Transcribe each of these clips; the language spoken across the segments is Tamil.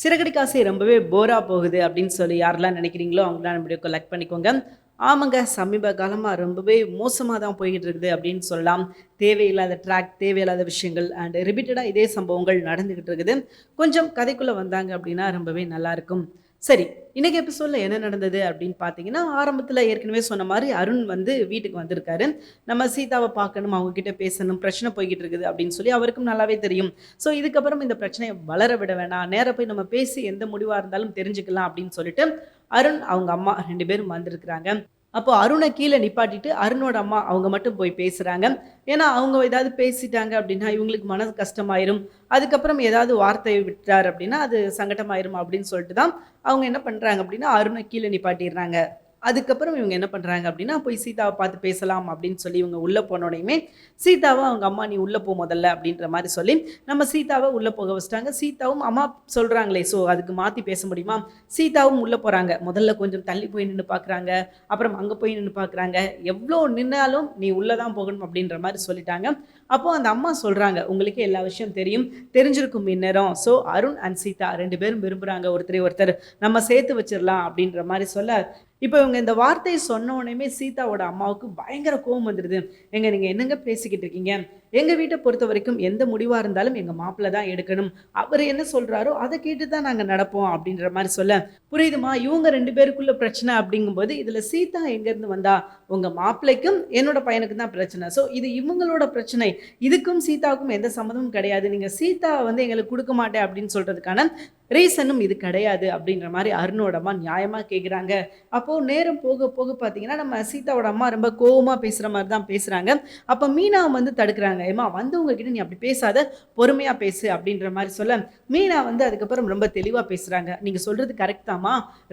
சிறகடி காசை ரொம்பவே போரா போகுது அப்படின்னு சொல்லி யாரெல்லாம் நினைக்கிறீங்களோ அவங்களாம் நம்மளுடைய கலெக்ட் பண்ணிக்கோங்க. ஆமாங்க சமீப காலமாக ரொம்பவே மோசமாக தான் போய்கிட்டு இருக்குது அப்படின்னு சொல்லலாம். தேவையில்லாத ட்ராக் தேவையில்லாத விஷயங்கள் அண்ட் ரிப்பீட்டடாக இதே சம்பவங்கள் நடந்துக்கிட்டு இருக்குது. கொஞ்சம் கதைக்குள்ளே வந்தாங்க அப்படின்னா ரொம்பவே நல்லாயிருக்கும் சரி இன்னைக்கு எபிசோடில் என்ன நடந்தது அப்படின்னு பார்த்தீங்கன்னா ஆரம்பத்தில் ஏற்கனவே சொன்ன மாதிரி அருண் வந்து வீட்டுக்கு வந்திருக்காரு. நம்ம சீதாவை பார்க்கணும் அவங்கக்கிட்ட பேசணும் பிரச்சனை போய்கிட்டு இருக்குது அப்படின்னு சொல்லி அவருக்கும் நல்லாவே தெரியும். ஸோ இதுக்கப்புறம் இந்த பிரச்சனையை வளர விட வேணாம். நேராக போய் நம்ம பேசி எந்த முடிவாக இருந்தாலும் தெரிஞ்சுக்கலாம் அப்படின்னு சொல்லிட்டு அருண் அவங்க அம்மா ரெண்டு பேரும் வந்திருக்கிறாங்க. அப்போ அருணை கீழே நிப்பாட்டிட்டு அருணோட அம்மா அவங்க மட்டும் போய் பேசுகிறாங்க ஏன்னா அவங்க ஏதாவது பேசிட்டாங்க அப்படின்னா இவங்களுக்கு மனது கஷ்டமாயிரும். அதுக்கப்புறம் ஏதாவது வார்த்தையை விட்டார் அப்படின்னா அது சங்கடமாயிரும் அப்படின்னு சொல்லிட்டு தான் அவங்க என்ன பண்ணுறாங்க அப்படின்னா அருணை கீழே நிப்பாட்டிடுறாங்க. அதுக்கப்புறம் இவங்க என்ன பண்ணுறாங்க அப்படின்னா போய் சீதாவை பார்த்து பேசலாம் அப்படின்னு சொல்லி இவங்க உள்ளே போனோடையுமே சீதாவை அவங்க அம்மா நீ உள்ளே போ முதல்ல அப்படின்ற மாதிரி சொல்லி நம்ம சீதாவை உள்ளே போக வச்சிட்டாங்க. சீதாவும் அம்மா சொல்கிறாங்களே ஸோ அதுக்கு மாற்றி பேச முடியுமா? சீதாவும் உள்ளே போகிறாங்க முதல்ல கொஞ்சம் தள்ளி போய் நின்று பார்க்குறாங்க அப்புறம் அங்கே போய் நின்று பார்க்குறாங்க எவ்வளோ நின்னாலும் நீ உள்ளே தான் போகணும் அப்படின்ற மாதிரி சொல்லிட்டாங்க. அப்போது அந்த அம்மா சொல்கிறாங்க உங்களுக்கு எல்லா விஷயம் தெரியும். தெரிஞ்சிருக்கும் இந்நேரம். ஸோ அருண் அண்ட் சீதா ரெண்டு பேரும் விரும்புகிறாங்க ஒருத்தரை ஒருத்தர் நம்ம சேர்த்து வச்சிடலாம் அப்படின்ற மாதிரி சொல்ல இப்போ இவங்க இந்த வார்த்தையை சொன்ன உடனே சீதாவோட அம்மாவுக்கு பயங்கர கோவம் வந்துடுது எங்க நீங்கள் என்னங்க பேசிக்கிட்டு இருக்கீங்க? எங்கள் வீட்டை பொறுத்த வரைக்கும் எந்த முடிவாக இருந்தாலும் எங்கள் மாப்பிள்ளை தான் எடுக்கணும். அவர் என்ன சொல்கிறாரோ அதை கேட்டு தான் நாங்கள் நடப்போம் அப்படின்ற மாதிரி சொல்ல. புரியுதுமா? இவங்க ரெண்டு பேருக்குள்ள பிரச்சனை அப்படிங்கும்போது இதில் சீதா எங்கேருந்து வந்தா? உங்கள் மாப்பிள்ளைக்கும் என்னோட பையனுக்கு தான் பிரச்சனை. ஸோ இது இவங்களோட பிரச்சனை. இதுக்கும் சீதாவுக்கும் எந்த சம்மதமும் கிடையாது. நீங்கள் சீதா வந்து எங்களுக்கு கொடுக்க மாட்டேன் அப்படின்னு சொல்கிறதுக்கான ரீசனும் இது கிடையாது அப்படின்ற மாதிரி அருணோட அம்மா நியாயமாக கேட்குறாங்க அப்போது நேரம் போக போக பார்த்தீங்கன்னா நம்ம சீதாவோட அம்மா ரொம்ப கோவமாக பேசுகிற மாதிரி தான் பேசுகிறாங்க அப்போ மீனாவை வந்து தடுக்கிறாங்க. ஏமா வந்தவங்க கிட்ட நீ அப்படி பேசாத பொறுமையாக பேசு அப்படின்ற மாதிரி சொல்ல மீனா வந்து அதுக்கப்புறம் ரொம்ப தெளிவாக பேசுகிறாங்க நீங்கள் சொல்கிறது கரெக்ட்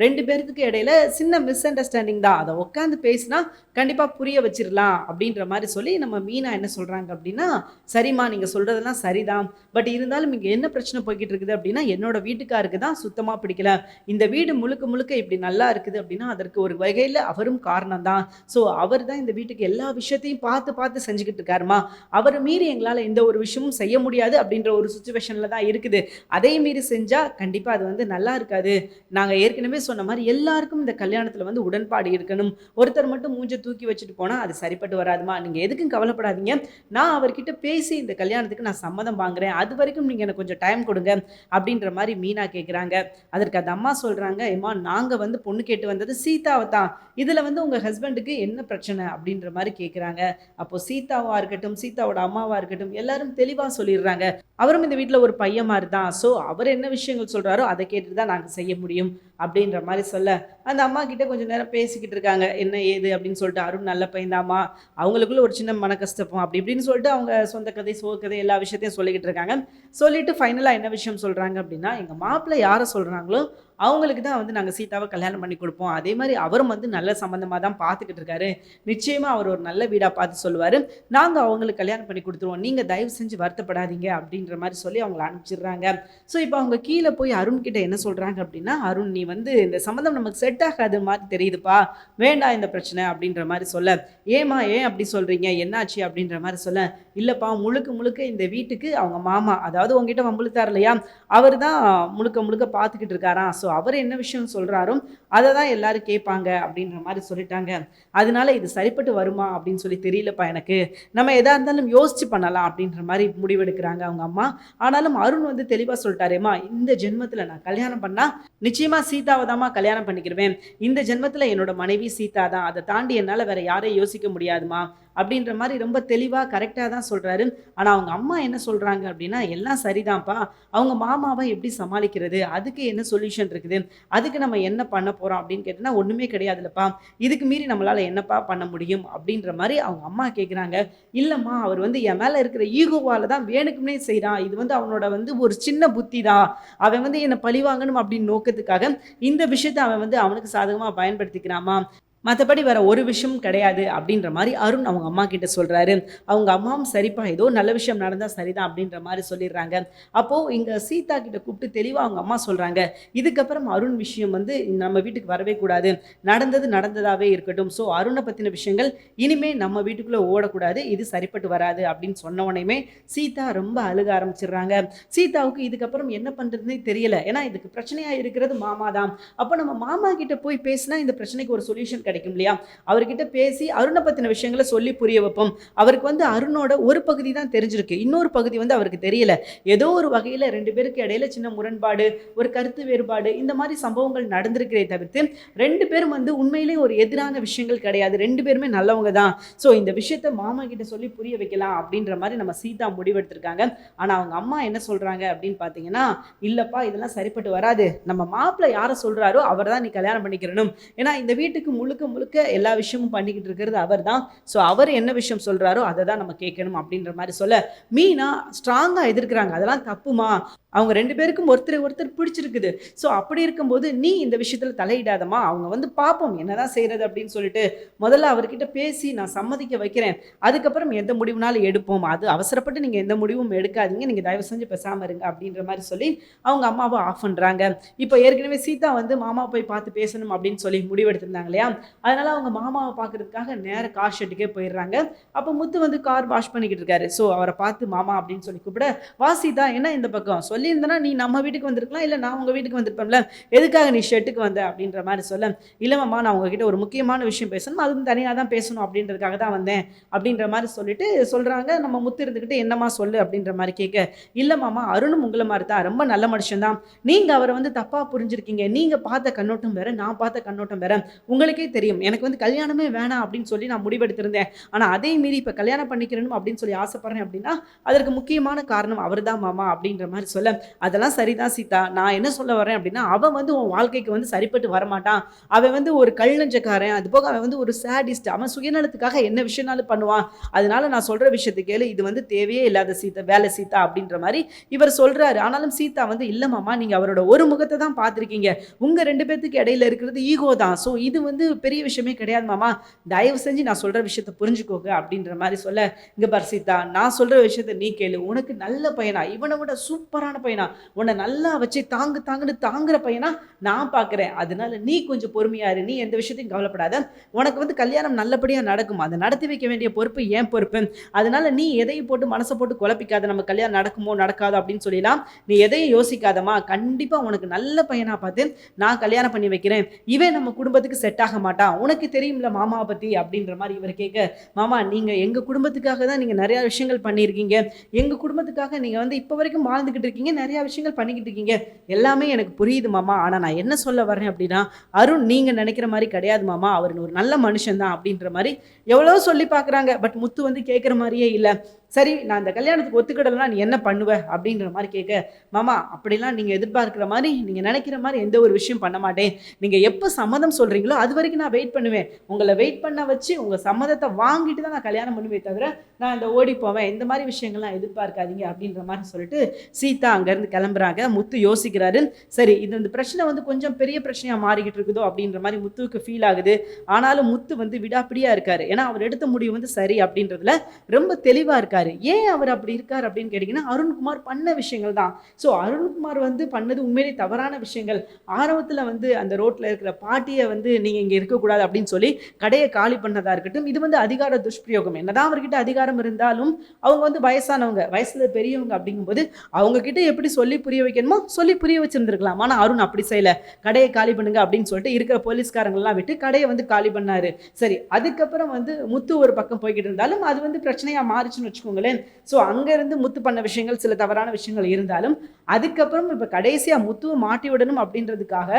ரெண்டு பேர்த்துக்கு இடையில சின்ன மிஸ் அண்டர்ஸ்டாண்டிங் தான். அதை உட்காந்து பேசினா கண்டிப்பாக புரிய வச்சிடலாம் அப்படின்ற மாதிரி சொல்லி நம்ம மீனா என்ன சொல்கிறாங்க அப்படின்னா சரிம்மா நீங்கள் சொல்கிறதெல்லாம் சரிதான். பட் இருந்தாலும் இங்கே என்ன பிரச்சனை போய்கிட்டு இருக்குது அப்படின்னா என்னோட வீட்டுக்காருக்கு தான் சுத்தமாக பிடிக்கல. இந்த வீடு முழுக்க முழுக்க இப்படி நல்லா இருக்குது அப்படின்னா அதற்கு ஒரு வகையில் அவரும் காரணம் தான். ஸோ அவர் தான் இந்த வீட்டுக்கு எல்லா விஷயத்தையும் பார்த்து பார்த்து செஞ்சுக்கிட்டு இருக்காருமா. அவர் மீறி எங்களால் எந்த ஒரு விஷயமும் செய்ய முடியாது அப்படின்ற ஒரு சுச்சுவேஷனில் தான் இருக்குது. அதையும் மீறி செஞ்சால் கண்டிப்பாக அது வந்து நல்லா இருக்காது. நாங்கள் ஏற்கனவே சொன்ன மாதிரி எல்லாருக்கும் இந்த கல்யாணத்தில் வந்து உடன்பாடு இருக்கணும். ஒருத்தர் மட்டும் மூஞ்ச தூக்கி வச்சுட்டு போனால் அது சரிப்பட்டு வராதுமா? நீங்கள் எதுக்கும் கவலைப்படாதீங்க. நான் அவர்கிட்ட பேசி இந்த கல்யாணத்துக்கு நான் சம்மதம் வாங்குறேன். அது வரைக்கும் நீங்கள் எனக்கு கொஞ்சம் டைம் கொடுங்க அப்படின்ற மாதிரி மீனா கேட்குறாங்க அதற்கு அந்த அம்மா சொல்கிறாங்க ஏம்மா நாங்கள் வந்து பொண்ணு கேட்டு வந்தது சீதாவை தான். இதில் வந்து உங்கள் ஹஸ்பண்டுக்கு என்ன பிரச்சனை? அப்படின்ற மாதிரி கேட்குறாங்க அப்போ சீதாவாக இருக்கட்டும் சீதாவோட அம்மாவாக இருக்கட்டும் எல்லாரும் தெளிவாக சொல்லிடுறாங்க. அவரும் இந்த வீட்டில் ஒரு பையன் மாதிரி தான் ஸோ அவர் என்ன விஷயங்கள் சொல்கிறாரோ அதை கேட்டுட்டு தான் நாங்கள் செய்ய முடியும். அப்படின்ற மாதிரி சொல்ல அந்த அம்மா கிட்ட கொஞ்சம் நேரம் பேசிக்கிட்டு இருக்காங்க. என்ன ஏது அப்படின்னு சொல்லிட்டு அருண் நல்ல பையன்தாம்மா அவங்களுக்குள்ள ஒரு சின்ன மன கஷ்டப்பம் அப்படி இப்படின்னு சொல்லிட்டு அவங்க சொந்த கதை சோ கதை எல்லா விஷயத்தையும் சொல்லிக்கிட்டு இருக்காங்க. சொல்லிட்டு ஃபைனலாக என்ன விஷயம் சொல்கிறாங்க அப்படின்னா எங்கள் மாப்பிள்ளை யாரை சொல்கிறாங்களோ அவங்களுக்கு தான் வந்து நாங்கள் சீதாவை கல்யாணம் பண்ணி கொடுப்போம். அதே மாதிரி அவரும் வந்து நல்ல சம்மந்தமாக தான் பார்த்துக்கிட்டு இருக்காரு. நிச்சயமாக அவர் ஒரு நல்ல வீடாக பார்த்து சொல்லுவார். நாங்கள் அவங்களுக்கு கல்யாணம் பண்ணி கொடுத்துருவோம். நீங்கள் தயவு செஞ்சு வருத்தப்படாதீங்க அப்படின்ற மாதிரி சொல்லி அவங்கள அனுப்பிச்சிடுறாங்க. ஸோ இப்போ அவங்க கீழே போய் அருண் கிட்ட என்ன சொல்கிறாங்க அப்படின்னா அருண் நீ வந்து இந்த சம்மந்தம் நமக்கு செட் ஆகாது மாதிரி தெரியுதுப்பா. வேண்டாம் இந்த பிரச்சனை அப்படின்ற மாதிரி சொல்ல. ஏமா ஏன் அப்படி சொல்கிறீங்க என்னாச்சு அப்படின்ற மாதிரி சொல்ல. இல்லைப்பா முழுக்க முழுக்க இந்த வீட்டுக்கு அவங்க மாமா அதாவது உங்ககிட்ட வம்புழுத்தார் இல்லையா? அவர் தான் முழுக்க முழுக்க பார்த்துக்கிட்டு இருக்காராம். ஸோ அவர் என்ன விஷயம் சொல்கிறாரோ அதை தான் எல்லாரும் கேட்பாங்க அப்படின்ற மாதிரி சொல்லிட்டாங்க. அதனால இது சரிப்பட்டு வருமா அப்படின்னு சொல்லி தெரியலப்பா எனக்கு. நம்ம எதா இருந்தாலும் யோசிச்சு பண்ணலாம் அப்படின்ற மாதிரி முடிவெடுக்கிறாங்க அவங்க அம்மா. ஆனாலும் அருண் வந்து தெளிவாக சொல்லிட்டாரேம்மா இந்த ஜென்மத்தில் நான் கல்யாணம் பண்ணால் நிச்சயமாக சீதாவை தாம்மா கல்யாணம் பண்ணிக்கிடுவேன் இந்த ஜென்மத்தில் என்னோட மனைவி சீதா தான் அதை தாண்டி என்னால் வேற யாரையும் யோசிக்க முடியாதுமா. அப்படின்ற மாதிரி ரொம்ப தெளிவாக கரெக்டாக தான் சொல்கிறாரு ஆனால் அவங்க அம்மா என்ன சொல்கிறாங்க அப்படின்னா எல்லாம் சரிதான்ப்பா. அவங்க மாமாவை எப்படி சமாளிக்கிறது? அதுக்கு என்ன சொல்யூஷன் இருக்குது? அதுக்கு நம்ம என்ன பண்ண போகிறோம் அப்படின்னு கேட்டோன்னா ஒன்றுமே கிடையாதுல்லப்பா இதுக்கு மீறி நம்மளால் என்னப்பா பண்ண முடியும்? அப்படின்ற மாதிரி அவங்க அம்மா கேட்குறாங்க இல்லைம்மா அவர் வந்து என் மேலே இருக்கிற ஈகோவால் தான் வேணுக்குமே செய்கிறான் இது வந்து அவனோட வந்து ஒரு சின்ன புத்தி தான் அவன் வந்து என்னை பழிவாங்கணும் அப்படின்னு நோக்கத்துக்காக இந்த விஷயத்தை அவன் வந்து அவனுக்கு சாதகமாக பயன்படுத்திக்கிறாமா? மற்றபடி வேற ஒரு விஷயம் கிடையாது அப்படின்ற மாதிரி அருண் அவங்க அம்மா கிட்ட சொல்கிறாரு அவங்க அம்மாவும் சரிப்பா ஏதோ நல்ல விஷயம் நடந்தால் சரிதான் அப்படின்ற மாதிரி சொல்லிடுறாங்க. அப்போது இங்கே சீதா கிட்ட கூப்பிட்டு தெளிவாக அவங்க அம்மா சொல்கிறாங்க இதுக்கப்புறம் அருண் விஷயம் வந்து நம்ம வீட்டுக்கு வரவே கூடாது. நடந்தது நடந்ததாகவே இருக்கட்டும். ஸோ அருணை பற்றின விஷயங்கள் இனிமே நம்ம வீட்டுக்குள்ளே ஓடக்கூடாது. இது சரிப்பட்டு வராது அப்படின்னு சொன்ன உடனேமே சீதா ரொம்ப அழுக ஆரம்பிச்சிடுறாங்க. சீதாவுக்கு இதுக்கப்புறம் என்ன பண்ணுறதுனே தெரியல. ஏன்னா இதுக்கு பிரச்சனையாக இருக்கிறது மாமா தான் அப்போ நம்ம மாமா கிட்ட போய் பேசினா இந்த பிரச்சனைக்கு ஒரு சொல்யூஷன் கிடைக்கும் இல்லையா? அவர்கிட்ட பேசி அருணை பற்றின விஷயங்களை சொல்லி புரிய வைப்போம். அவருக்கு வந்து அருணோட ஒரு பகுதி தான் தெரிஞ்சிருக்கு. இன்னொரு பகுதி வந்து அவருக்கு தெரியல. ஏதோ ஒரு வகையில் ரெண்டு பேருக்கு இடையில சின்ன முரண்பாடு ஒரு கருத்து வேறுபாடு இந்த மாதிரி சம்பவங்கள் நடந்திருக்கிறே தவிர்த்து ரெண்டு பேரும் வந்து உண்மையிலே ஒரு எதிரான விஷயங்கள் கிடையாது. ரெண்டு பேருமே நல்லவங்க தான். ஸோ இந்த விஷயத்த மாமா கிட்ட சொல்லி புரிய வைக்கலாம் அப்படின்ற மாதிரி நம்ம சீதா முடிவெடுத்திருக்காங்க. ஆனால் அவங்க அம்மா என்ன சொல்கிறாங்க அப்படின்னு பார்த்தீங்கன்னா இல்லைப்பா இதெல்லாம் சரிப்பட்டு வராது. நம்ம மாப்பிள்ளை யாரை சொல்கிறாரோ அவர் தான் நீ கல்யாணம் பண்ணிக்கிறணும். ஏன்னா இந்த வீட்டுக்கு முழுக்க முழுக்க எல்லா விஷயமும் பண்ணிக்கிட்டு இருக்கிறது அவர் தான் ஸோ அவர் என்ன விஷயம் சொல்கிறாரோ அதை தான் நம்ம கேட்கணும் அப்படின்ற மாதிரி சொல்ல மீனா ஸ்ட்ராங்காக எதிர்க்கிறாங்க. அதெல்லாம் தப்புமா? அவங்க ரெண்டு பேருக்கும் ஒருத்தர் ஒருத்தர் பிடிச்சிருக்குது. ஸோ அப்படி இருக்கும்போது நீ இந்த விஷயத்தில் தலையிடாதம்மா. அவங்க வந்து பார்ப்போம் என்னதான் செய்கிறது அப்படின்னு சொல்லிட்டு முதல்ல அவர்கிட்ட பேசி நான் சம்மதிக்க வைக்கிறேன். அதுக்கப்புறம் எந்த முடிவுனாலும் எடுப்போம். அது அவசரப்பட்டு நீங்கள் எந்த முடிவும் எடுக்காதீங்க. நீங்கள் தயவு செஞ்சு பேசாமல் இருங்க அப்படின்ற மாதிரி சொல்லி அவங்க அம்மாவை ஆஃப் பண்ணுறாங்க இப்போ ஏற்கனவே சீதா வந்து மாமா போய் பார்த்து பேசணும் அப்படின்னு சொல்லி முடிவெடுத்திருந்தாங்க இல்லையா? அதனால அவங்க மாமாவை பார்க்கறதுக்காக நேர கார் ஷெட்டுக்கே போயிடுறாங்க. அப்போ முத்து வந்து கார் வாஷ் பண்ணிக்கிட்டு இருக்காரு. ஸோ அவரை பார்த்து மாமா அப்படின்னு சொல்லி கூப்பிட வாசிதா என்ன இந்த பக்கம்? சொல்லியிருந்தனா நீ நம்ம வீட்டுக்கு வந்திருக்கலாம் இல்லை நான் உங்கள் வீட்டுக்கு வந்திருப்பேன்ல. எதுக்காக நீ ஷெட்டுக்கு வந்த? அப்படின்ற மாதிரி சொல்ல இல்லைம்மா நான் உங்ககிட்ட ஒரு முக்கியமான விஷயம் பேசணும். அதுவும் தனியாக தான் பேசணும் அப்படின்றதுக்காக தான் வந்தேன். அப்படின்ற மாதிரி சொல்லிட்டு சொல்கிறாங்க நம்ம முத்து இருந்துக்கிட்டு என்னம்மா சொல்லு அப்படின்ற மாதிரி கேட்க இல்லை மாமா அருணும் உங்களை மாதிரி தான். ரொம்ப நல்ல மனுஷன் தான். நீங்கள் அவரை வந்து தப்பாக புரிஞ்சிருக்கீங்க. நீங்கள் பார்த்த கண்ணோட்டம் வேற நான் பார்த்த கண்ணோட்டம் வேற. உங்களுக்கே தெரியும். எனக்கு வந்து கல்யாணமே வேணாம் அப்படின்னு சொல்லி நான் முடிவெடுத்திருந்தேன். ஆனால் அதே மீறி இப்போ கல்யாணம் பண்ணிக்கிறணும் அப்படின்னு சொல்லி ஆசைப்படுறேன் அப்படின்னா அதற்கு முக்கியமான காரணம் அவர் தான் மாமா அப்படின்ற மாதிரி சொல்ல. அதெல்லாம் சரிதான் சீதா. நான் என்ன சொல்ல வரேன் அப்படின்னா அவன் வந்து உன் வாழ்க்கைக்கு வந்து சரிப்பட்டு வரமாட்டான். அவன் வந்து ஒரு கல்நஞ்சக்காரன் அது போக அவன் வந்து ஒரு சேடிஸ்ட் அவன் சுயநலத்துக்காக என்ன விஷயம்னாலும் பண்ணுவான். அதனால நான் சொல்கிற விஷயத்தை கேளு. இது வந்து தேவையே இல்லாத சீதா வேலை சீதா அப்படின்ற மாதிரி இவர் சொல்கிறாரு ஆனாலும் சீதா வந்து இல்லை மாமா நீங்கள் அவரோட ஒரு முகத்தை தான் பார்த்துருக்கீங்க. உங்கள் ரெண்டு பேர்த்துக்கு இடையில இருக்கிறது ஈகோ தான். ஸோ இது வந்து பெரிய விஷயமே கிடையாது மாமா. தயவு செஞ்சு நான் சொல்ற விஷயத்த புரிஞ்சுக்கோங்க அப்படின்ற மாதிரி சொல்ல இங்க பர்சிதா நான் சொல்ற விஷயத்த நீ கேளு. உனக்கு நல்ல பையனா இவனை விட சூப்பரான பையனா உன்னை நல்லா வச்சு தாங்கு தாங்குன்னு தாங்குற பையனா நான் பார்க்குறேன் அதனால நீ கொஞ்சம் பொறுமையா இரு. நீ எந்த விஷயத்தையும் கவலைப்படாத. உனக்கு வந்து கல்யாணம் நல்லபடியா நடக்கும். அதை நடத்தி வைக்க வேண்டிய பொறுப்பு ஏன் பொறுப்பு. அதனால நீ எதையும் போட்டு மனசை போட்டு குழப்பிக்காத. நம்ம கல்யாணம் நடக்குமோ நடக்காதோ அப்படின்னு சொல்லிடலாம் நீ எதையும் யோசிக்காதம்மா. கண்டிப்பா உனக்கு நல்ல பையனா பார்த்து நான் கல்யாணம் பண்ணி வைக்கிறேன். இவன் நம்ம குடும்பத்துக்கு செட் ஆக மாட்டான். உனக்கு தெரியும்ல மாமாவை பற்றி அப்படின்ற மாதிரி இவர் கேட்க மாமா நீங்கள் எங்கள் குடும்பத்துக்காக தான் நீங்கள் நிறையா விஷயங்கள் பண்ணியிருக்கீங்க. எங்கள் குடும்பத்துக்காக நீங்கள் வந்து இப்போ வரைக்கும் வாழ்ந்துக்கிட்டு இருக்கீங்க. நிறையா விஷயங்கள் பண்ணிக்கிட்டு இருக்கீங்க. எல்லாமே எனக்கு புரியுது மாமா. ஆனால் நான் என்ன சொல்ல வரேன் அப்படின்னா அருண் நீங்கள் நினைக்கிற மாதிரி கிடையாது மாமா. அவர் ஒரு நல்ல மனுஷன் தான் அப்படின்ற மாதிரி எவ்வளோ சொல்லி பார்க்குறாங்க. பட் முத்து வந்து கேட்குற மாதிரியே இல்லை. சரி நான் இந்த கல்யாணத்துக்கு ஒத்துக்கிடலாம் நீ என்ன பண்ணுவ? அப்படின்ற மாதிரி கேட்க மாமா அப்படிலாம் நீங்கள் எதிர்பார்க்குற மாதிரி நீங்கள் நினைக்கிற மாதிரி எந்த ஒரு விஷயம் பண்ண மாட்டேன். நீங்கள் எப்போ சம்மதம் சொல்கிறீங்களோ அது வரைக்கும் நான் வெயிட் பண்ணுவேன். உங்களை வெயிட் பண்ண வச்சு உங்கள் சம்மதத்தை வாங்கிட்டு தான் நான் கல்யாணம் பண்ணுவேன் தவிர நான் இந்த ஓடி போவேன். இந்த மாதிரி விஷயங்கள்லாம் எதிர்பார்க்காதீங்க அப்படின்ற மாதிரி சொல்லிட்டு சீதா அங்கேருந்து கிளம்புறாங்க. முத்து யோசிக்கிறாரு சரி இது இந்த பிரச்சனை வந்து கொஞ்சம் பெரிய பிரச்சனையாக மாறிக்கிட்டு இருக்குதோ? அப்படின்ற மாதிரி முத்துவுக்கு ஃபீல் ஆகுது. ஆனாலும் முத்து வந்து விடாப்பிடியாக இருக்காரு. ஏன்னா அவர் எடுத்த முடிவு வந்து சரி அப்படின்றதுல ரொம்ப தெளிவாக இருக்காரு. ஏன் அவர் அப்படி இருக்கார் அப்படின்னு கேட்டிங்கன்னா அருண்குமார் பண்ண விஷயங்கள் தான். ஸோ அருண்குமார் வந்து பண்ணது உண்மையிலே தவறான விஷயங்கள். ஆரம்பத்தில் வந்து அந்த ரோட்டில் இருக்கிற பாட்டியை வந்து நீங்கள் இங்கே இருக்கக்கூடாது அப்படின்னு சொல்லி கடையை காலி பண்ணதாக இருக்கட்டும் இது வந்து அதிகார துஷ்பிரயோகம். என்னதான் அவர்கிட்ட அதிகாரம் இருந்தாலும் அவங்க வந்து வயசானவங்க வயசில் பெரியவங்க அப்படிங்கும்போது அவங்க கிட்ட எப்படி சொல்லி புரிய வைக்கணுமோ சொல்லி புரிய வச்சிருந்துருக்கலாம். ஆனால் அருண் அப்படி செய்யல. கடையை காலி பண்ணுங்க அப்படின்னு சொல்லிட்டு இருக்கிற போலீஸ்காரங்கள்லாம் விட்டு கடையை வந்து காலி பண்ணாரு. சரி அதுக்கப்புறம் வந்து முத்து ஒரு பக்கம் போய்கிட்டு இருந்தாலும் அது வந்து பிரச்சனையாக மாறிச்சுன்னு வச்சுக்கோங்க. வச்சுக்கோங்களேன். ஸோ அங்கேருந்து முத்து பண்ண விஷயங்கள் சில தவறான விஷயங்கள் இருந்தாலும் அதுக்கப்புறம் இப்போ கடைசியாக முத்துவை மாட்டி விடணும் அப்படின்றதுக்காக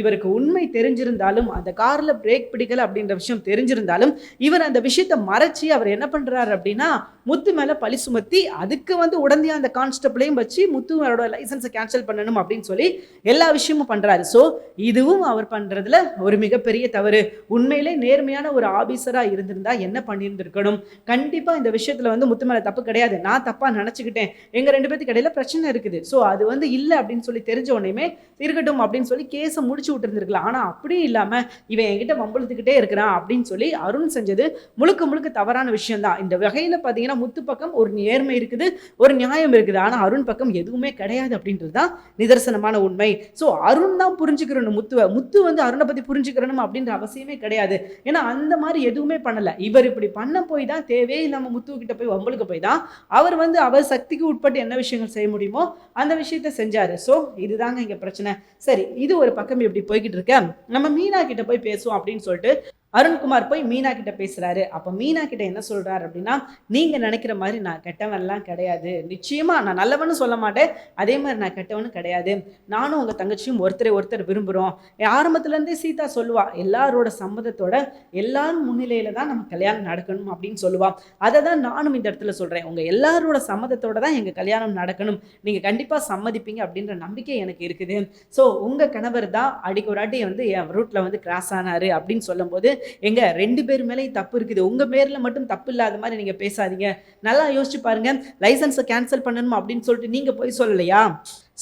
இவருக்கு உண்மை தெரிஞ்சிருந்தாலும் அந்த காரில் பிரேக் பிடிக்கல அப்படின்ற விஷயம் தெரிஞ்சிருந்தாலும் இவர் அந்த விஷயத்தை மறைச்சி அவர் என்ன பண்ணுறாரு அப்படின்னா முத்து மேலே பழி சுமத்தி அதுக்கு வந்து உடனே அந்த கான்ஸ்டபிளையும் வச்சு முத்துவரோட லைசன்ஸை கேன்சல் பண்ணணும் அப்படின்னு சொல்லி எல்லா விஷயமும் பண்ணுறாரு ஸோ இதுவும் அவர் பண்ணுறதுல ஒரு மிகப்பெரிய தவறு. உண்மையிலே நேர்மையான ஒரு ஆபீசராக இருந்திருந்தா என்ன பண்ணியிருந்திருக்கணும்? கண்டிப்பாக இந்த விஷயத்தில் வந்து முத்து மேலே தப்பு கிடையாது. நான் தப்பாக நினச்சிக்கிட்டேன். எங்கள் ரெண்டு பேத்துக்கு இடையில பிரச்சனை இருக்குது. ஸோ அது வந்து இல்லை அப்படின்னு சொல்லி தெரிஞ்ச உடனேயுமே இருக்கட்டும் அப்படின்னு சொல்லி கேஸை முடிச்சு விட்டுருந்துருக்கலாம். ஆனால் அப்படியும் இல்லாமல் இவன் என்கிட்ட மம்பளத்துக்கிட்டே இருக்கிறான் அப்படின்னு சொல்லி அருண் செஞ்சது முழுக்க முழுக்க தவறான விஷயம் தான் இந்த வகையில் பார்த்தீங்கன்னா முத்து பக்கம் ஒரு நேர்மை இருக்குது ஒரு நியாயம் இருக்குது. ஆனால் அருண் பக்கம் எதுவுமே கிடையாது அப்படின்றது தான் நிதர்சனமான உண்மை. ஸோ அருண் தான் புரிஞ்சுக்கிறணும் முத்துவை. முத்து வந்து அருணை பற்றி புரிஞ்சுக்கிறணும் அப்படின்ற அவசியமே கிடையாது. ஏன்னா அந்த மாதிரி எதுவுமே பண்ணலை. இவர் இப்படி பண்ண போய் தான் தேவையில்லாமல் முத்து கிட்ட போய் வம்பளுக்கு போய் தான் அவர் வந்து அவர் சக்திக்கு உட்பட்டு என்ன விஷயங்கள் செய்ய முடியுமோ அந்த விஷயத்த செஞ்சாரு. ஸோ இதுதாங்க இங்கே பிரச்சனை. சரி இது ஒரு பக்கம் இப்படி போய்கிட்டு இருக்க. நம்ம மீனா கிட்ட போய் பேசுவோம் அப்படின்னு சொல்லிட்டு அருண்குமார் போய் மீனா கிட்ட பேசுறாரு. அப்ப மீனா கிட்ட என்ன சொல்றாரு அப்படின்னா நீங்க நினைக்கிற மாதிரி நான் கெட்டவன்லாம் கிடையாது. நிச்சயமா நான் நல்லவனு சொல்ல மாட்டேன். அதே மாதிரி நான் கெட்டவனும் கிடையாது. நானும் உங்க தங்கச்சியும் ஒருத்தரை ஒருத்தர் விரும்புறோம். ஆரம்பத்துல இருந்தே சீதா சொல்லுவா எல்லாரோட சம்மதத்தோட எல்லாரும் முன்னிலையில தான் நம்ம கல்யாணம் நடக்கணும் அப்படின்னு சொல்லுவா. அதை தான் நானும் இந்த இடத்துல சொல்றேன். உங்க எல்லாரோட சம்மதத்தோட தான் எங்க கல்யாணம் நடக்கணும். நீங்க கண்டிப்பா சம்மதிப்பீங்க அப்படின்ற நம்பிக்கை எனக்கு இருக்குது. ஸோ உங்க கணவர் தான் அடிக்க ஒரு வந்து என் ரூட்ல வந்து கிராஸ் ஆனாரு அப்படின்னு சொல்லும்போது எங்க ரெண்டு பேர் மேலேயும் தப்பு இருக்குது. உங்க பேர்ல மட்டும் தப்பு இல்லாத மாதிரி நீங்க பேசாதீங்க. நல்லா யோசிச்சு பாருங்க. லைசன்ஸை கேன்சல் பண்ணணும் அப்படின்னு சொல்லிட்டு நீங்க போய் சொல்லலையா?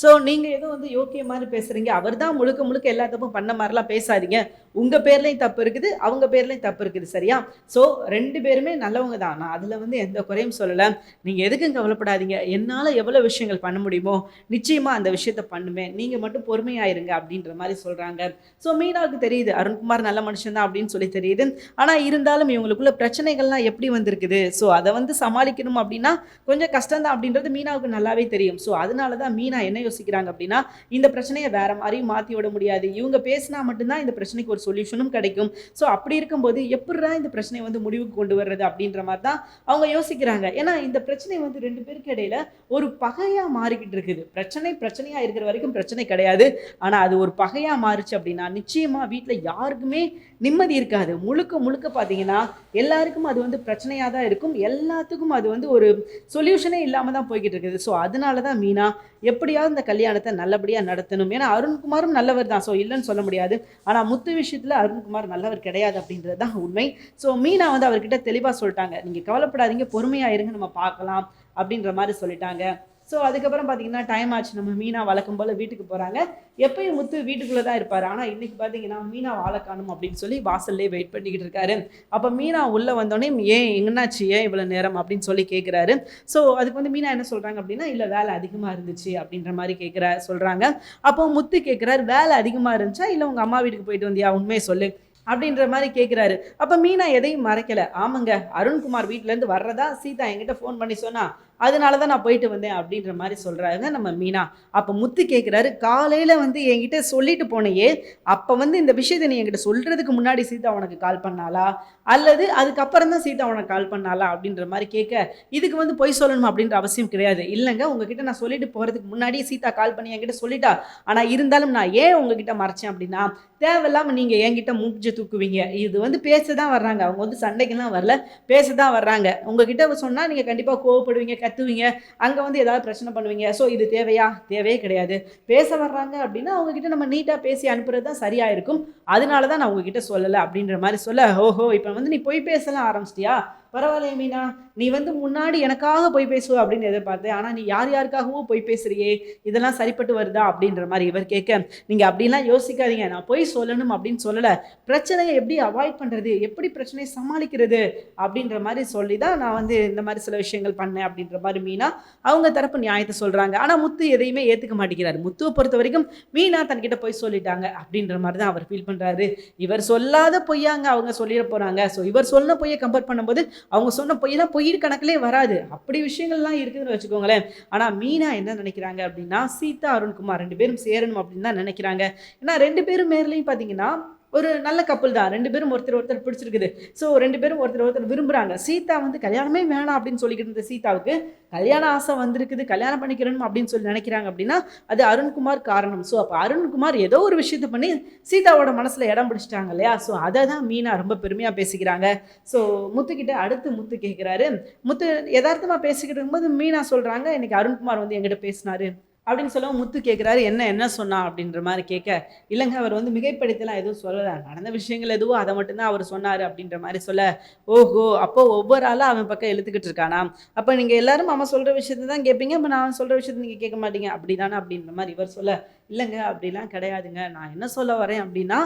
ஸோ நீங்கள் ஏதோ வந்து யோக்கிய மாதிரி பேசுகிறீங்க அவர் தான் முழுக்க முழுக்க எல்லா தப்பும் பண்ண மாதிரிலாம் பேசாதீங்க. உங்கள் பேர்லேயும் தப்பு இருக்குது அவங்க பேர்லேயும் தப்பு இருக்குது சரியா? ஸோ ரெண்டு பேருமே நல்லவங்க தான். நான் அதில் வந்து எந்த குறையும் சொல்லலை. நீங்கள் எதுக்கும் கவலைப்படாதீங்க. என்னால் எவ்வளோ விஷயங்கள் பண்ண முடியுமோ நிச்சயமாக அந்த விஷயத்த பண்ணுவேன். நீங்கள் மட்டும் பொறுமையாயிருங்க அப்படின்ற மாதிரி சொல்கிறாங்க ஸோ மீனாவுக்கு தெரியுது அருண்குமார் நல்ல மனுஷன் தான் அப்படின்னு சொல்லி தெரியுது. ஆனால் இருந்தாலும் இவங்களுக்குள்ள பிரச்சனைகள்லாம் எப்படி வந்திருக்குது? ஸோ அதை வந்து சமாளிக்கணும் அப்படின்னா கொஞ்சம் கஷ்டம் தான் அப்படின்றது மீனாவுக்கு நல்லாவே தெரியும். ஸோ அதனால தான் மீனா என்ன யோசிக்கிறாங்க அப்படின்னா இந்த பிரச்சனையை வேற மாதிரியும் மாற்றி விட முடியாது. இவங்க பேசினா மட்டும்தான் இந்த பிரச்சனைக்கு ஒரு சொல்யூஷனும் கிடைக்கும். ஸோ அப்படி இருக்கும்போது எப்படிடா இந்த பிரச்சனையை வந்து முடிவுக்கு கொண்டு வர்றது அப்படின்ற மாதிரி தான் அவங்க யோசிக்கிறாங்க. ஏன்னா இந்த பிரச்சனை வந்து ரெண்டு பேருக்கு இடையில ஒரு பகையா மாறிக்கிட்டு இருக்குது. பிரச்சனை பிரச்சனையா இருக்கிற வரைக்கும் பிரச்சனை கிடையாது. ஆனா அது ஒரு பகையா மாறுச்சு அப்படின்னா நிச்சயமா வீட்டில் யாருக்குமே நிம்மதி இருக்காது. முழுக்க முழுக்க பார்த்தீங்கன்னா எல்லாருக்கும் அது வந்து பிரச்சனையாக தான் இருக்கும். எல்லாத்துக்கும் அது வந்து ஒரு சொல்யூஷனே இல்லாமல் தான் போய்கிட்டு இருக்குது. ஸோ அதனால தான் மீனா எப்படியாவது அந்த கல்யாணத்தை நல்லபடியாக நடத்தணும். ஏன்னா அருண்குமாரும் நல்லவர் தான். ஸோ இல்லைன்னு சொல்ல முடியாது. ஆனால் முத்து விஷயத்தில் அருண்குமார் நல்லவர் கிடையாது அப்படின்றது தான் உண்மை. ஸோ மீனா வந்து அவர்கிட்ட தெளிவாக சொல்லிட்டாங்க. நீங்கள் கவலைப்படாதீங்க. பொறுமையாக இருங்க. நம்ம பார்க்கலாம் அப்படின்ற மாதிரி சொல்லிட்டாங்க. ஸோ அதுக்கப்புறம் பார்த்தீங்கன்னா டைம் ஆச்சு. நம்ம மீனா வளர்க்கும் போல் வீட்டுக்கு போகிறாங்க எப்பயும் முத்து வீட்டுக்குள்ளே தான் இருப்பார். ஆனால் இன்றைக்கி பார்த்தீங்கன்னா மீனா வாழை காணும் அப்படின்னு சொல்லி வாசல்லே வெயிட் பண்ணிக்கிட்டு இருக்காரு. அப்போ மீனா உள்ளே வந்தோடனே ஏன் எங்கன்னாச்சு ஏன் இவ்வளோ நேரம்? அப்படின்னு சொல்லி கேட்குறாரு ஸோ அதுக்கு வந்து மீனா என்ன சொல்கிறாங்க அப்படின்னா இல்லை வேலை அதிகமாக இருந்துச்சு அப்படின்ற மாதிரி கேட்குற சொல்கிறாங்க அப்போ முத்து கேட்குறாரு வேலை அதிகமாக இருந்துச்சா? இல்லை உங்கள் அம்மா வீட்டுக்கு போயிட்டு வந்தியா? உண்மையை சொல்லு அப்படின்ற மாதிரி கேட்குறாரு அப்போ மீனா எதையும் மறைக்கல. ஆமாங்க அருண்குமார் வீட்டிலேருந்து வர்றதா? சீதா என்கிட்ட ஃபோன் பண்ணி சொன்னா அதனால தான் நான் போயிட்டு வந்தேன் அப்படின்ற மாதிரி சொல்கிறாங்க நம்ம மீனா. அப்போ முத்து கேட்குறாரு காலையில் வந்து என்கிட்ட சொல்லிட்டு போனையே அப்போ வந்து இந்த விஷயத்தை நீ என்கிட்ட சொல்கிறதுக்கு முன்னாடி சீதா உனக்கு கால் பண்ணாலா அல்லது அதுக்கப்புறம் தான் சீதா உனக்கு கால் பண்ணாலா அப்படின்ற மாதிரி கேட்க இதுக்கு வந்து பொய் சொல்லணும் அப்படின்ற அவசியம் கிடையாது. இல்லைங்க உங்ககிட்ட நான் சொல்லிட்டு போகிறதுக்கு முன்னாடியே சீதா கால் பண்ணி என்கிட்ட சொல்லிட்டா. ஆனால் இருந்தாலும் நான் ஏன் உங்ககிட்ட மறைச்சேன் அப்படின்னா தேவையில்லாமல் நீங்கள் என்கிட்ட மூஞ்சி தூக்குவீங்க. இது வந்து பேச தான் வர்றாங்க. அவங்க வந்து சண்டைக்கெல்லாம் வரல பேச தான் வர்றாங்க. உங்ககிட்ட சொன்னால் நீங்கள் கண்டிப்பாக கோவப்படுவீங்க கத்துவீங்க. அங்கே வந்து ஏதாவது பிரச்சனை பண்ணுவீங்க. ஸோ இது தேவையா? தேவையே கிடையாது. பேச வர்றாங்க அப்படின்னா அவங்ககிட்ட நம்ம நீட்டாக பேசி அனுப்புறது தான் சரியாக இருக்கும் அதனால தான் நான் உங்ககிட்ட சொல்லலை அப்படின்ற மாதிரி சொல்ல ஓஹோ இப்போ வந்து நீ பொய் பேசலாம் ஆரம்பிச்சிட்டியா? பரவாயில்லையே மீனா நீ வந்து முன்னாடி எனக்காக போய் பேசுவ அப்படின்னு எதிர்பார்த்தேன். ஆனால் நீ யார் யாருக்காகவும் போய் பேசுறியே? இதெல்லாம் சரிப்பட்டு வருதா? அப்படின்ற மாதிரி இவர் கேட்க நீங்கள் அப்படிலாம் யோசிக்காதீங்க. நான் போய் சொல்லணும் அப்படின்னு சொல்லலை. பிரச்சனையை எப்படி அவாய்ட் பண்ணுறது எப்படி பிரச்சனையை சமாளிக்கிறது? அப்படின்ற மாதிரி சொல்லி தான் நான் வந்து இந்த மாதிரி சில விஷயங்கள் பண்ணேன் அப்படின்ற மாதிரி மீனா அவங்க தரப்பு நியாயத்தை சொல்கிறாங்க ஆனால் முத்து எதையுமே ஏற்றுக்க மாட்டேங்கிறாரு. முத்துவை பொறுத்த வரைக்கும் மீனா தன்கிட்ட போய் சொல்லிட்டாங்க அப்படின்ற மாதிரி தான் அவர் ஃபீல் பண்ணுறாரு இவர் சொல்லாத பொய்யாங்க அவங்க சொல்லிட போகிறாங்க ஸோ இவர் சொன்ன பொய்யை கம்பேர் பண்ணும்போது அவங்க சொன்ன பொய்யெல்லாம் பொய் கணக்கிலே வராது. அப்படி விஷயங்கள்லாம் இருக்குதுன்னு வச்சுக்கோங்களேன். ஆனால் மீனா என்ன நினைக்கிறாங்க அப்படின்னா சீதா அருண்குமார் ரெண்டு பேரும் சேரணும் அப்படின்னு தான் நினைக்கிறாங்க. ஏன்னா ரெண்டு பேரும் மேர்லையும் பார்த்தீங்கன்னா ஒரு நல்ல கப்பல் தான். ரெண்டு பேரும் ஒருத்தர் ஒருத்தர் பிடிச்சிருக்குது. ஸோ ரெண்டு பேரும் ஒருத்தர் ஒருத்தர் விரும்புகிறாங்க சீதா வந்து கல்யாணமே வேணாம் அப்படின்னு சொல்லிக்கிட்டு இருந்த சீதாவுக்கு கல்யாண ஆசை வந்திருக்குது. கல்யாணம் பண்ணிக்கிறணும் அப்படின்னு சொல்லி நினைக்கிறாங்க அப்படின்னா அது அருண்குமார் காரணம். ஸோ அப்போ அருண்குமார் ஏதோ ஒரு விஷயத்த பண்ணி சீதாவோட மனசில் இடம் பிடிச்சிட்டாங்க இல்லையா? ஸோ அதை தான் மீனா ரொம்ப பெருமையாக பேசிக்கிறாங்க. ஸோ முத்துக்கிட்ட அடுத்து முத்து கேட்குறாரு முத்து யதார்த்தமாக பேசிக்கிட்டு இருக்கும்போது மீனா சொல்கிறாங்க இன்னைக்கு அருண்குமார் வந்து எங்கிட்ட பேசினாரு. அப்படின்னு சொல்லவும் முத்து கேட்குறாரு என்ன என்ன சொன்னா? அப்படின்ற மாதிரி கேட்க இல்லைங்க அவர் வந்து மிகைப்படுத்தலாம் எதுவும் சொல்லலை. நடந்த விஷயங்கள் எதுவோ அதை மட்டும்தான் அவர் சொன்னார். அப்படின்ற மாதிரி சொல்ல ஓஹோ அப்போ ஒவ்வொரு ஆளாக அவன் பக்கம் இழுத்துக்கிட்டு இருக்கானா? அப்போ நீங்கள் எல்லாரும் அவன் சொல்கிற விஷயத்தை தான் கேட்பீங்க. அப்போ நான் சொல்கிற விஷயத்தை நீங்கள் கேட்க மாட்டீங்க. அப்படிதானே அப்படின்ற மாதிரி இவர் சொல்ல இல்லைங்க அப்படிலாம் கிடையாதுங்க. நான் என்ன சொல்ல வரேன் அப்படின்னா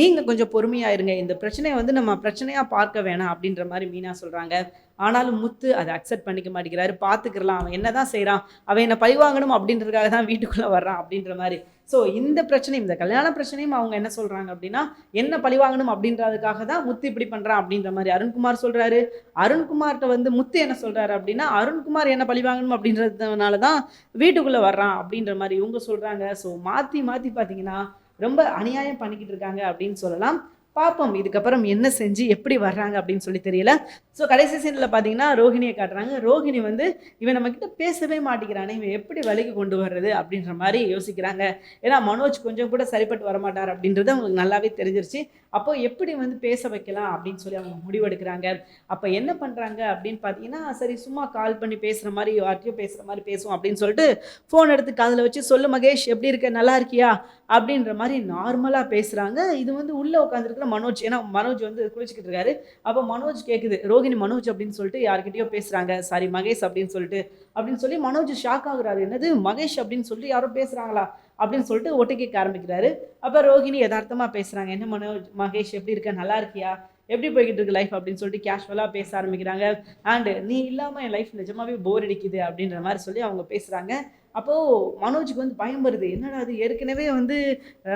நீங்கள் கொஞ்சம் பொறுமையாக இருங்க. இந்த பிரச்சனையை வந்து நம்ம பிரச்சனையாக பார்க்க வேணாம் அப்படின்ற மாதிரி மீனா சொல்கிறாங்க ஆனாலும் முத்து அதை அக்செப்ட் பண்ணிக்க மாட்டேங்கிறாரு. பார்த்துக்கிறலாம். அவன் என்ன தான் செய்கிறான் அவன் என்னை பழிவாங்கணும் அப்படின்றதுக்காக தான் வீட்டுக்குள்ளே வர்றான் அப்படின்ற மாதிரி. ஸோ இந்த பிரச்சனையும் இந்த கல்யாண பிரச்சனையும் அவங்க என்ன சொல்கிறாங்க அப்படின்னா என்ன பழிவாங்கணும் அப்படின்றதுக்காக தான் முத்து இப்படி பண்ணுறான் அப்படின்ற மாதிரி அருண்குமார் சொல்கிறாரு அருண்குமார்கிட்ட வந்து முத்து என்ன சொல்கிறாரு அப்படின்னா அருண்குமார் என்ன பழிவாங்கணும் அப்படின்றதுனால தான் வீட்டுக்குள்ளே வர்றான் அப்படின்ற மாதிரி இவங்க சொல்கிறாங்க ஸோ மாற்றி மாற்றி பார்த்தீங்கன்னா ரொம்ப அநியாயம் பண்ணிக்கிட்டு இருக்காங்க அப்படின்னு சொல்லலாம். பார்ப்போம் இதுக்கப்புறம் என்ன செஞ்சு எப்படி வர்றாங்க அப்படின்னு சொல்லி தெரியல. ஸோ கடைசி சீனில் பார்த்தீங்கன்னா ரோஹிணியை காட்டுறாங்க. ரோஹிணி வந்து இவன் நம்மக்கிட்ட பேசவே மாட்டேங்கிறானே. இவன் எப்படி வழிக்கு கொண்டு வர்றது? அப்படின்ற மாதிரி யோசிக்கிறாங்க. ஏன்னா மனோஜ் கொஞ்சம் கூட சரிப்பட்டு வரமாட்டார் அப்படின்றது அவங்களுக்கு நல்லாவே தெரிஞ்சிருச்சு. அப்போ எப்படி வந்து பேச வைக்கலாம் அப்படின்னு சொல்லி அவங்க முடிவெடுக்கிறாங்க. அப்போ என்ன பண்ணுறாங்க அப்படின்னு பார்த்தீங்கன்னா சரி சும்மா கால் பண்ணி பேசுகிற மாதிரி யார்ட்டையும் பேசுகிற மாதிரி பேசுவோம் அப்படின்னு சொல்லிட்டு ஃபோன் எடுத்து காதில் வச்சு சொல்லு மகேஷ் எப்படி இருக்க? நல்லா இருக்கியா? அப்படின்ற மாதிரி நார்மலாக பேசுகிறாங்க இது வந்து உள்ளே உட்காந்துருக்குற மனோஜ். ஏன்னா மனோஜ் வந்து குளிச்சுக்கிட்டு இருக்காரு. அப்போ மனோஜ் கேட்குது ரோஹிணி மனோஜ் அப்படின்னு சொல்லிட்டு யார்கிட்டயோ பேசுகிறாங்க சாரி மகேஷ் அப்படின்னு சொல்லிட்டு. அப்படின்னு சொல்லி மனோஜ் ஷாக் ஆகுறாரு. என்னது மகேஷ் அப்படின்னு சொல்லிட்டு யாரோ பேசுகிறாங்களா அப்படின்னு சொல்லிட்டு ஒட்டு கேட்க ஆரம்பிக்கிறாரு. அப்போ ரோஹிணி யதார்த்தமாக பேசுகிறாங்க என்ன மனோஜ் மகேஷ் எப்படி இருக்க? நல்லா இருக்கியா? எப்படி போய்கிட்டு இருக்கு லைஃப் அப்படின்னு சொல்லிட்டு கேஷுவலாக பேச ஆரம்பிக்கிறாங்க. அண்டு நீ இல்லாமல் என் லைஃப் நிஜமாவே போர் அடிக்குது அப்படின்ற மாதிரி சொல்லி அவங்க பேசுகிறாங்க அப்போது மனோஜுக்கு வந்து பயம் வருது. என்னடா அது ஏற்கனவே வந்து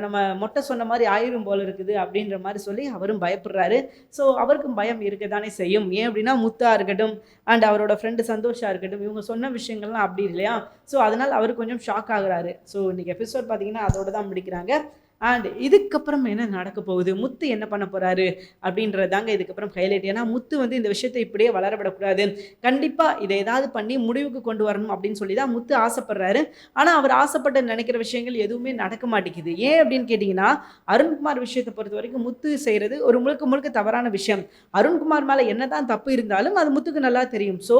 நம்ம மொட்டை சொன்ன மாதிரி ஆயிரும் போல் இருக்குது அப்படின்ற மாதிரி சொல்லி அவரும் பயப்படுறாரு. ஸோ அவருக்கும் பயம் இருக்க தானே செய்யும். ஏன் அப்படின்னா முத்தா இருக்கட்டும் அண்ட் அவரோட ஃப்ரெண்டு சந்தோஷாக இருக்கட்டும் இவங்க சொன்ன விஷயங்கள்லாம் அப்படி இல்லையா? ஸோ அதனால் அவர் கொஞ்சம் ஷாக் ஆகுறாரு. ஸோ இன்றைக்கி எபிசோட் பார்த்தீங்கன்னா அதோட தான் முடிக்கிறாங்க. அண்ட் இதுக்கப்புறம் என்ன நடக்க போகுது? முத்து என்ன பண்ண போகிறாரு அப்படின்றது தாங்க இதுக்கப்புறம் ஹைலைட் ஏன்னா முத்து வந்து இந்த விஷயத்தை இப்படியே வளர விடக்கூடாது கண்டிப்பாக இதை ஏதாவது பண்ணி முடிவுக்கு கொண்டு வரணும் அப்படின்னு சொல்லி தான் முத்து ஆசைப்படுறாரு. ஆனால் அவர் ஆசைப்பட்ட நினைக்கிற விஷயங்கள் எதுவுமே நடக்க மாட்டேங்குது. ஏன் அப்படின்னு கேட்டிங்கன்னா அருண்குமார் விஷயத்தை பொறுத்த வரைக்கும் முத்து செய்கிறது ஒரு முழுக்க முழுக்க தவறான விஷயம். அருண்குமார் மேலே என்னதான் தப்பு இருந்தாலும் அது முத்துக்கு நல்லா தெரியும். ஸோ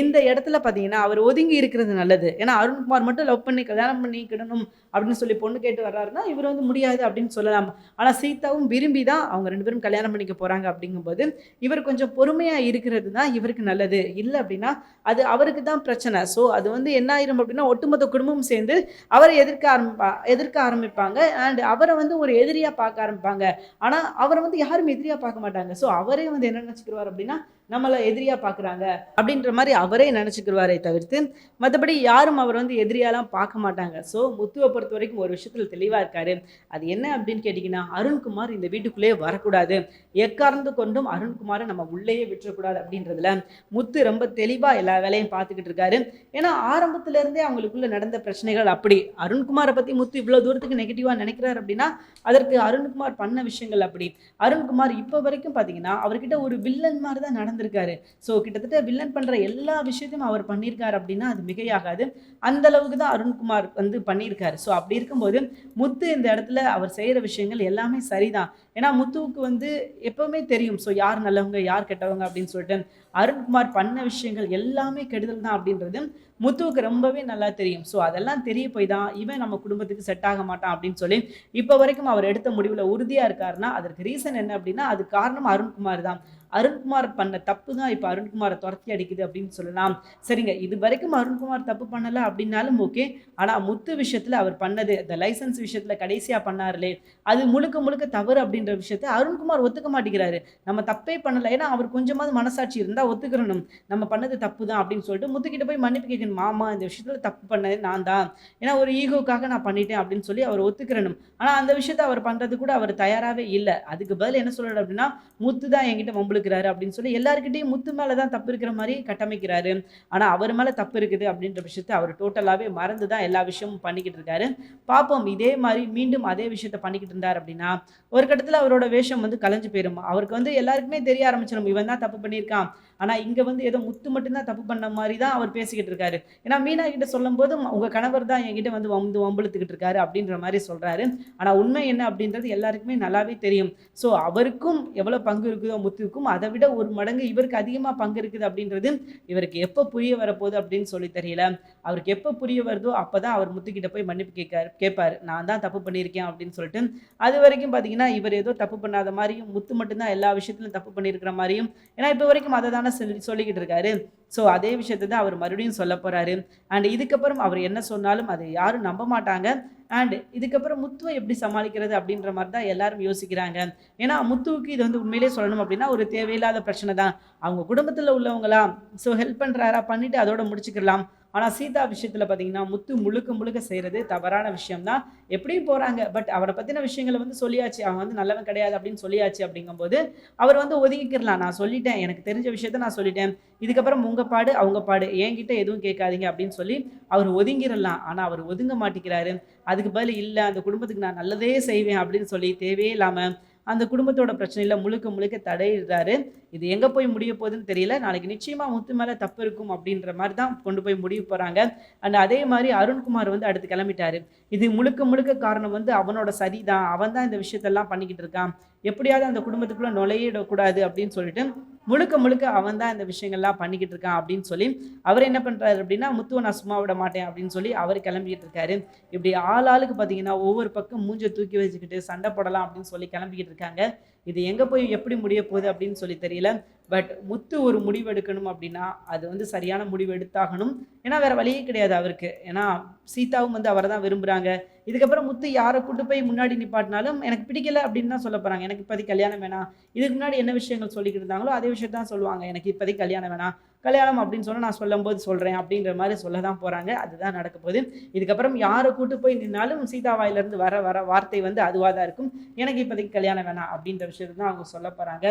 இந்த இடத்துல பார்த்தீங்கன்னா அவர் ஒதுங்கி இருக்கிறது நல்லது. ஏன்னா அருண்குமார் மட்டும் லவ் பண்ணி கல்யாணம் பண்ணிக்கிடணும் அப்படின்னு சொல்லி பொண்ணு கேட்டு வர்றாருன்னா இவர் வந்து முடியாது அப்படின்னு சொல்லலாம். ஆனால் சீதாவும் விரும்பி தான் அவங்க ரெண்டு பேரும் கல்யாணம் பண்ணிக்க போகிறாங்க அப்படிங்கும்போது இவர் கொஞ்சம் பொறுமையாக இருக்கிறது தான் இவருக்கு நல்லது. இல்லை அப்படின்னா அது அவருக்கு தான் பிரச்சனை. ஸோ அது வந்து என்ன ஆயிரும் அப்படின்னா ஒட்டுமொத்த குடும்பமும் சேர்ந்து அவரை எதிர்க்க ஆரம்பிப்பா எதிர்க்க ஆரம்பிப்பாங்க. அண்ட் அவரை வந்து ஒரு எதிரியாக பார்க்க ஆரம்பிப்பாங்க. ஆனால் அவரை வந்து யாரும் எதிரியாக பார்க்க மாட்டாங்க. ஸோ அவரே வந்து என்ன நினச்சிக்கிறார் அப்படின்னா நம்மளை எதிரியாக பார்க்குறாங்க அப்படின்ற மாதிரி அவரே நினச்சிக்கிடுவாரே தவிர்த்து மற்றபடி யாரும் அவர் வந்து எதிரியாலாம் பார்க்க மாட்டாங்க. ஸோ முத்துவை பொறுத்த வரைக்கும் ஒரு விஷயத்தில் தெளிவாக இருக்கார். அது என்ன அப்படின்னு கேட்டிங்கன்னா அருண்குமார் இந்த வீட்டுக்குள்ளேயே வரக்கூடாது. எக்கார்ந்து கொண்டும் அருண்குமாரை நம்ம உள்ளேயே விட்டுறக்கூடாது அப்படின்றதுல முத்து ரொம்ப தெளிவாக எல்லா வேலையும் பார்த்துக்கிட்டு இருக்காரு. ஏன்னா ஆரம்பத்துலேருந்தே அவங்களுக்குள்ள நடந்த பிரச்சனைகள் அப்படி. அருண்குமாரை பற்றி முத்து இவ்வளோ தூரத்துக்கு நெகட்டிவாக நினைக்கிறாரு அப்படின்னா அதற்கு அருண்குமார் பண்ண விஷயங்கள் அப்படி. அருண்குமார் இப்போ வரைக்கும் பார்த்தீங்கன்னா அவர்கிட்ட ஒரு வில்லன் மாதிரி தான் வந்திருக்காரு. ஸோ கிட்டத்தட்ட வில்லன் பண்ணுற எல்லா விஷயத்தையும் அவர் பண்ணியிருக்காரு அப்படின்னா அது மிகையாகாது. அந்த அளவுக்கு தான் அருண்குமார் வந்து பண்ணியிருக்காரு ஸோ அப்படி இருக்கும்போது முத்து இந்த இடத்துல அவர் செய்கிற விஷயங்கள் எல்லாமே சரிதான். ஏன்னா முத்துவுக்கு வந்து எப்பவுமே தெரியும். ஸோ யார் நல்லவங்க யார் கெட்டவங்க அப்படின்னு சொல்லிட்டு. அருண்குமார் பண்ண விஷயங்கள் எல்லாமே கெடுதல் தான் அப்படின்றது முத்துவுக்கு ரொம்பவே நல்லா தெரியும். ஸோ அதெல்லாம் தெரிய போய் தான் இவன் நம்ம குடும்பத்துக்கு செட் ஆக மாட்டான் அப்படின்னு சொல்லி இப்போ வரைக்கும் அவர் எடுத்த முடிவில் உறுதியாக இருக்காருன்னா அதற்கு ரீசன் என்ன அப்படின்னா அது காரணம் அருண்குமார் தான். அருண்குமார் பண்ண தப்பு தான் இப்போ அருண்குமாரை துரத்தி அடிக்குது அப்படின்னு சொல்லலாம். சரிங்க இது வரைக்கும் அருண்குமார் தப்பு பண்ணலை அப்படின்னாலும் ஓகே. ஆனால் முத்து விஷயத்தில் அவர் பண்ணது இந்த லைசன்ஸ் விஷயத்தில் கடைசியாக பண்ணார்லே. அது முழுக்க முழுக்க தவறு அப்படின்ற விஷயத்த அருண்குமார் ஒத்துக்க மாட்டேங்கிறாரு. நம்ம தப்பே பண்ணலை. ஏன்னா அவர் கொஞ்சமாவது மனசாட்சி இருந்தால் ஒத்துக்கிறணும். நம்ம பண்ணது தப்பு தான் அப்படின்னு சொல்லிட்டு முத்துக்கிட்ட போய் மன்னிப்பு கேட்கணும் மாமா இந்த விஷயத்தில் தப்பு பண்ணது நான் தான். ஏன்னா ஒரு ஈகோக்காக நான் பண்ணிட்டேன் அப்படின்னு சொல்லி அவர் ஒத்துக்கிறணும். ஆனால் அந்த விஷயத்தை அவர் பண்ணுறது கூட அவர் தயாராகவே இல்லை. அதுக்கு பதில் என்ன சொல்லணும் அப்படின்னா முத்து தான் என்கிட்ட கொடுக்குறாரு அப்படின்னு சொல்லி எல்லாருக்கிட்டையும் முத்து மேலே தான் தப்பு இருக்கிற மாதிரி கட்டமைக்கிறாரு. ஆனால் அவர் மேலே தப்பு இருக்குது அப்படின்ற விஷயத்தை அவர் டோட்டலாகவே மறந்து தான் எல்லா விஷயமும் பண்ணிக்கிட்டு இருக்காரு. பார்ப்போம் இதே மாதிரி மீண்டும் அதே விஷயத்த பண்ணிக்கிட்டு இருந்தார் அப்படின்னா ஒரு கட்டத்தில் அவரோட வேஷம் வந்து கலைஞ்சு போயிடும் அவருக்கு வந்து எல்லாருக்குமே தெரிய ஆரம்பிச்சிடும் இவன் தான் தப்பு பண்ணியிருக்கான். ஆனால் இங்கே வந்து ஏதோ முத்து மட்டும்தான் தப்பு பண்ண மாதிரி தான் அவர் பேசிக்கிட்டு இருக்காரு. ஏன்னா மீனா கிட்ட சொல்லும் போது உங்கள் கணவர் தான் என்கிட்ட வந்து வந்து வம்புழுத்துக்கிட்டு இருக்காரு அப்படின்ற மாதிரி சொல்கிறாரு ஆனால் உண்மை என்ன அப்படின்றது எல்லாருக்குமே நல்லாவே தெரியும். ஸோ அவருக்கும் எவ்வளோ பங்கு இருக்குதோ முத்துவுக்கும் அதை விட ஒரு மடங்கு இவருக்கு அதிகமாக பங்கு இருக்குது அப்படின்றது இவருக்கு எப்போ புரிய வரப்போகுது அப்படின்னு சொல்லி தெரியல. அவருக்கு எப்போ புரிய வருதோ அப்பதான் அவர் முத்துக்கிட்ட போய் மன்னிப்பு கேட்காரு கேட்பாரு. நான் தான் தப்பு பண்ணியிருக்கேன் அப்படின்னு சொல்லிட்டு அது வரைக்கும் பார்த்தீங்கன்னா இவர் ஏதோ தப்பு பண்ணாத மாதிரியும் முத்து மட்டும்தான் எல்லா விஷயத்திலும் தப்பு பண்ணியிருக்கிற மாதிரியும் ஏன்னா இப்போ வரைக்கும் அதை தானே சொல்லி சொல்லிக்கிட்டு இருக்காரு? ஸோ அதே விஷயத்தை தான் அவர் மறுபடியும் சொல்ல போறாரு. அண்ட் இதுக்கப்புறம் அவர் என்ன சொன்னாலும் அதை யாரும் நம்ப மாட்டாங்க. அண்ட் இதுக்கப்புறம் முத்துவை எப்படி சமாளிக்கிறது அப்படின்ற மாதிரி தான் எல்லாரும் யோசிக்கிறாங்க. ஏன்னா முத்துவுக்கு இது வந்து உண்மையிலே சொல்லணும் அப்படின்னா ஒரு தேவையில்லாத பிரச்சனை தான். அவங்க குடும்பத்தில் உள்ளவங்களா? ஸோ ஹெல்ப் பண்ணுறாரா பண்ணிட்டு அதோட முடிச்சுக்கலாம் ஆனால் சீதா விஷயத்தில் பார்த்தீங்கன்னா முத்து முழுக்க முழுக்க செய்கிறது தவறான விஷயம் தான் எப்படியும் போகிறாங்க பட் அவரை பற்றின விஷயங்களை வந்து சொல்லியாச்சு. அவன் வந்து நல்லவன் கிடையாது அப்படின்னு சொல்லியாச்சு அப்படிங்கும்போது அவர் வந்து ஒதுங்கிக்கிறலாம் நான் சொல்லிட்டேன். எனக்கு தெரிஞ்ச விஷயத்த நான் சொல்லிட்டேன். இதுக்கப்புறம் உங்கள் பாடு அவங்க பாடு. என்கிட்ட எதுவும் கேட்காதீங்க அப்படின்னு சொல்லி அவர் ஒதுங்கிடலாம். ஆனால் அவர் ஒதுங்க மாட்டேங்கிறாரு அதுக்கு பதில் இல்லை அந்த குடும்பத்துக்கு நான் நல்லதே செய்வேன் அப்படின்னு சொல்லி தேவையே இல்லாமல் அந்த குடும்பத்தோட பிரச்சனையில் முழுக்க முழுக்க தடையிடுறாரு. இது எங்கே போய் முடிய போகுதுன்னு தெரியல. நாளைக்கு நிச்சயமாக முத்து மேலே தப்பு இருக்கும் அப்படின்ற மாதிரி தான் கொண்டு போய் முடிவு போகிறாங்க அண்ட் அதே மாதிரி அருண்குமார் வந்து அடுத்து கிளம்பிட்டாரு. இது முழுக்க முழுக்க காரணம் வந்து அவனோட சரிதான் அவன் தான் இந்த விஷயத்தெல்லாம் பண்ணிக்கிட்டு இருக்கான். எப்படியாவது அந்த குடும்பத்துக்குள்ள நுழையிடக்கூடாது அப்படின்னு சொல்லிட்டு முழுக்க முழுக்க அவன் தான் இந்த விஷயங்கள்லாம் பண்ணிக்கிட்டு இருக்கான் அப்படின்னு சொல்லி அவர் என்ன பண்றாரு அப்படின்னா முத்துவை நான் சும்மா விட மாட்டேன் அப்படின்னு சொல்லி அவர் கிளம்பிக்கிட்டு இருக்காரு. இப்படி ஆள் ஆளுக்கு பார்த்தீங்கன்னா ஒவ்வொரு பக்கம் மூஞ்ச தூக்கி வச்சுக்கிட்டு சண்டை போடலாம் அப்படின்னு சொல்லி கிளம்பிக்கிட்டு இருக்காங்க. இது எங்கே போய் எப்படி முடிய போகுது அப்படின்னு சொல்லி தெரியல. பட் முத்து ஒரு முடிவு எடுக்கணும் அப்படின்னா அது வந்து சரியான முடிவு எடுத்தாகணும். ஏன்னா வேற வழியே கிடையாது அவருக்கு. ஏன்னா சீதாவும் வந்து அவரை தான் விரும்புகிறாங்க இதுக்கப்புறம் முத்து யாரை கூட்டு போய் முன்னாடி நிப்பாட்டினாலும் எனக்கு பிடிக்கல அப்படின்னு தான் சொல்ல போகிறாங்க எனக்கு இப்போதைக்கு கல்யாணம் வேணாம். இதுக்கு முன்னாடி என்ன விஷயங்கள் சொல்லிக்கிட்டு இருந்தாங்களோ அதே விஷயத்தான் சொல்லுவாங்க. எனக்கு இப்போதைக்கு கல்யாணம் வேணாம். கல்யாணம் அப்படின்னு சொன்னால் நான் சொல்லும்போது சொல்கிறேன் அப்படின்ற மாதிரி சொல்ல தான் போகிறாங்க அதுதான் நடக்க போகுது. இதுக்கப்புறம் யாரை கூட்டு போய் நின்னாலும் சீதாவாயிலேருந்து வர வர வார்த்தை வந்து அதுவாக தான் இருக்கும். எனக்கு இப்போதைக்கு கல்யாணம் வேணாம் அப்படின்ற விஷயத்தை தான் அவங்க சொல்ல போகிறாங்க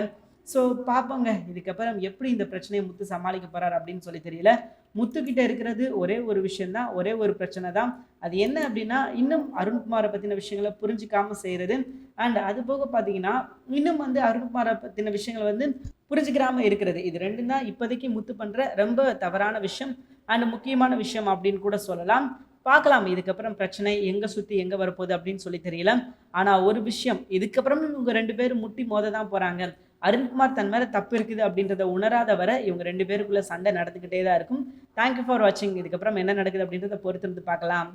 ஸோ பார்ப்போங்க இதுக்கப்புறம் எப்படி இந்த பிரச்சனையை முத்து சமாளிக்க போகிறார் அப்படின்னு சொல்லி தெரியல. முத்துக்கிட்ட இருக்கிறது ஒரே ஒரு விஷயந்தான் ஒரே ஒரு பிரச்சனை தான். அது என்ன அப்படின்னா இன்னும் அருண்குமாரை பற்றின விஷயங்களை புரிஞ்சிக்காமல் செய்கிறது அண்ட் அது போக பார்த்தீங்கன்னா இன்னும் வந்து அருண்குமாரை பற்றின விஷயங்களை வந்து புரிஞ்சுக்கிறாமல் இருக்கிறது. இது ரெண்டும் தான் இப்போதைக்கு முத்து பண்ணுற ரொம்ப தவறான விஷயம். அண்ட் முக்கியமான விஷயம் அப்படின்னு கூட சொல்லலாம். பார்க்கலாம். இதுக்கப்புறம் பிரச்சனை எங்கே சுற்றி எங்கே வரப்போகுது அப்படின்னு சொல்லி தெரியல. ஆனால் ஒரு விஷயம். இதுக்கப்புறம் இவங்க ரெண்டு பேரும் முட்டி மோத தான் போகிறாங்க அருண்குமார் தன் மேலே தப்பு இருக்குது அப்படின்றத உணராத வரை இவங்க ரெண்டு பேருக்குள்ளே சண்டை நடந்துக்கிட்டே தான் இருக்கும். தேங்க்யூ ஃபார் வாட்சிங் இதுக்கப்புறம் என்ன நடக்குது அப்படின்றத பொறுத்திருந்து பார்க்கலாம்.